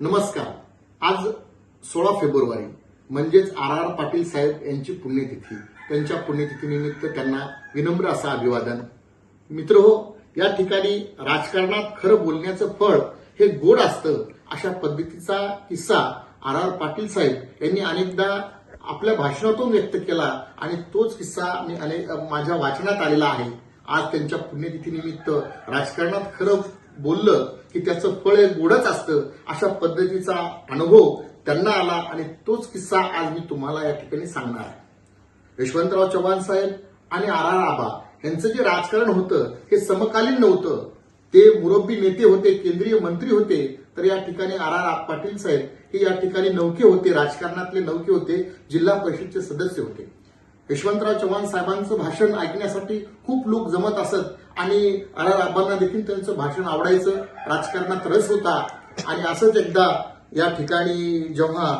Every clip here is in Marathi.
नमस्कार. आज सोळा फेब्रुवारी म्हणजेच आर आर पाटील साहेब यांची पुण्यतिथी. त्यांच्या पुण्यतिथीनिमित्त त्यांना विनम्र असं अभिवादन. मित्र हो या ठिकाणी राजकारणात खरं बोलण्याचं फळ हे गोड असतं अशा पद्धतीचा किस्सा आर आर पाटील साहेब यांनी अनेकदा आपल्या भाषणातून व्यक्त केला आणि तोच किस्सा मी अनेक माझ्या वाचनात आलेला आहे. आज त्यांच्या पुण्यतिथीनिमित्त राजकारणात खरं बोललं की त्याचं फळ हे गोडच असतं अशा पद्धतीचा अनुभव त्यांना आला आणि तोच किस्सा आज मी तुम्हाला या ठिकाणी सांगणार आहे. यशवंतराव चव्हाण साहेब आणि आर आर आबा यांचं जे राजकारण होतं हे समकालीन नव्हतं. ते मुरब्बी नेते होते केंद्रीय मंत्री होते तर या ठिकाणी आर आर पाटील साहेब हे या ठिकाणी नौके होते राजकारणातले नौके होते जिल्हा परिषदचे सदस्य होते. यशवंतराव चव्हाण साहेबांचं भाषण ऐकण्यासाठी खूप लोक जमत असत आणि आर आर आबांना देखील त्यांचं भाषण आवडायचं. राजकारणात रस होता. आणि असंच एकदा या ठिकाणी जेव्हा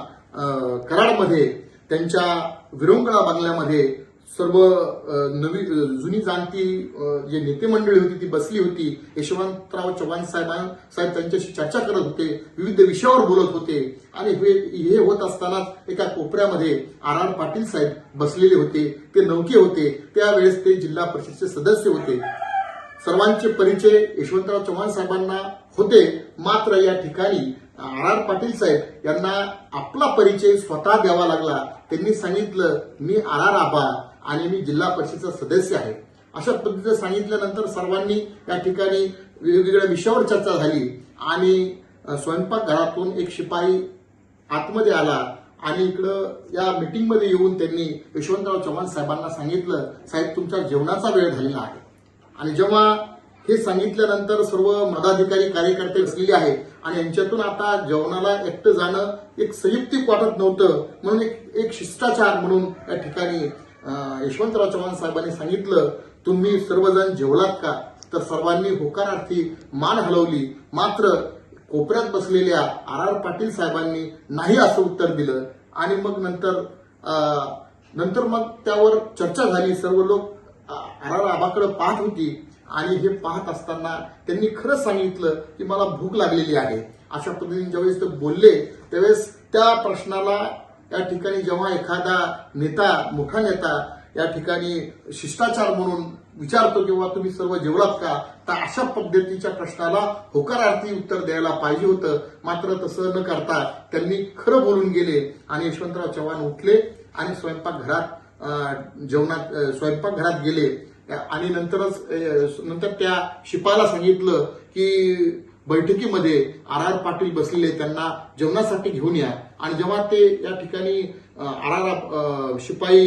कराडमध्ये त्यांच्या विरंगुळा बंगल्यामध्ये सर्व नवी जुनी जाणती जे नेते मंडळी होती ती बसली होती. यशवंतराव चव्हाण साहेबां साहेब त्यांच्याशी चर्चा करत होते. विविध विषयावर बोलत होते. आणि हे हे होत असतानाच एका कोपऱ्यामध्ये आर आर पाटील साहेब बसलेले होते. ते नौके होते. त्यावेळेस ते जिल्हा परिषदचे सदस्य होते. सर्वांचे परिचय यशवंतराव चव्हाण साहेबांना होते. मात्र या ठिकाणी आर आर पाटील साहेब यांना आपला परिचय स्वतः द्यावा लागला. त्यांनी सांगितलं मी आर आर आबा आणि मी जिल्हा परिषदेचा सदस्य आहे. अशा पद्धतीचं सांगितल्यानंतर सर्वांनी या ठिकाणी वेगवेगळ्या विषयावर चर्चा झाली आणि स्वयंपाकघरातून एक शिपाई आतमध्ये आला आणि इकडं या मीटिंगमध्ये येऊन त्यांनी यशवंतराव चव्हाण साहेबांना सांगितलं साहेब तुमच्या जेवणाचा वेळ झालेला आहे. आणि जेव्हा हे सांगितल्यानंतर सर्व मदाधिकारी कार्यकर्ते बसलेले आहे आणि यांच्यातून आता जेवणाला एकटं जाणं एक संयुक्तिक वाटत नव्हतं म्हणून एक एक शिष्टाचार म्हणून या ठिकाणी यशवंतराव चव्हाण साहेबांनी सांगितलं तुम्ही सर्वजण जेवलात का? तर सर्वांनी होकारार्थी मान हलवली. मात्र कोपऱ्यात बसलेल्या आर आर पाटील साहेबांनी नाही असं उत्तर दिलं. आणि मग नंतर नंतर मग त्यावर चर्चा झाली. सर्व लोक आर पाहत होती आणि हे पाहत असताना त्यांनी खरंच सांगितलं की मला भूक लागलेली आहे. अशा पद्धतीने ज्यावेळेस ते बोलले त्यावेळेस त्या प्रश्नाला या ठिकाणी जेव्हा एखादा नेता मोठा नेता या ठिकाणी शिष्टाचार म्हणून विचारतो किंवा तुम्ही सर्व जेवलात का? तर अशा पद्धतीच्या प्रश्नाला होकारार्थी उत्तर द्यायला पाहिजे होतं. मात्र तसं न करता त्यांनी खरं बोलून गेले आणि यशवंतराव चव्हाण उठले आणि स्वयंपाकघरात जेवणात स्वयंपाकघरात गेले. आणि नंतरच नंतर त्या शिपाला सांगितलं की बैठकीमध्ये आर आर पाटील बसलेले त्यांना जेवणासाठी घेऊन या. आणि जेव्हा ते या ठिकाणी आर आर शिपाई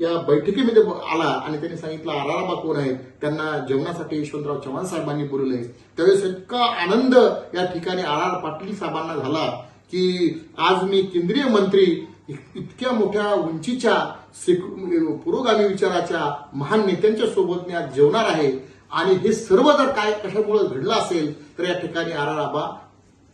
या बैठकीमध्ये आला आणि त्यांनी सांगितलं आर आर कोण आहेत? त्यांना जेवणासाठी यशवंतराव चव्हाण साहेबांनी बोलवले त्यावेळेस इतका आनंद या ठिकाणी आर आर पाटील साहेबांना झाला की आज मी केंद्रीय मंत्री इतक्या मोठ्या उंचीच्या सेक- पुरोगामी विचाराच्या महान नेत्यांच्या सोबत मी आज जेवणार आहे. आणि हे सर्व जर काय कशामुळे घडलं असेल तर या ठिकाणी आर आर आबा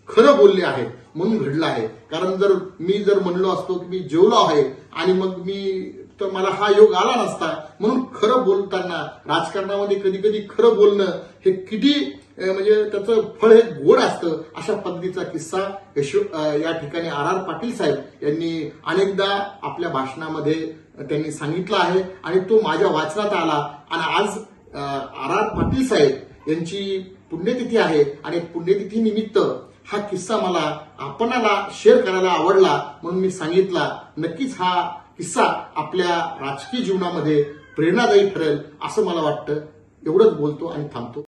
खरं बोलले आहे म्हणून घडलं आहे. कारण जर मी जर म्हणलो असतो की मी जेवलो आहे आणि मग मी तर मला हा योग आला नसता. म्हणून खरं बोलताना राजकारणामध्ये कधी कधी खरं बोलणं हे किती म्हणजे त्याचं फळ हे गोड असतं. अशा पद्धतीचा किस्सा यशो या ठिकाणी आर आर पाटील साहेब यांनी अनेकदा आपल्या भाषणामध्ये त्यांनी सांगितला आहे आणि तो माझ्या वाचनात आला. आणि आज आर आर पाटील साहेब यांची पुण्यतिथी आहे आणि पुण्यतिथी निमित्त हा किस्सा मला आपणाला शेअर करायला आवडला म्हणून मी सांगितला. नक्कीच हा किस्सा आपल्या राजकीय जीवनामध्ये प्रेरणादायी ठरेल असं मला वाटतं. एवढंच बोलतो आणि थांबतो.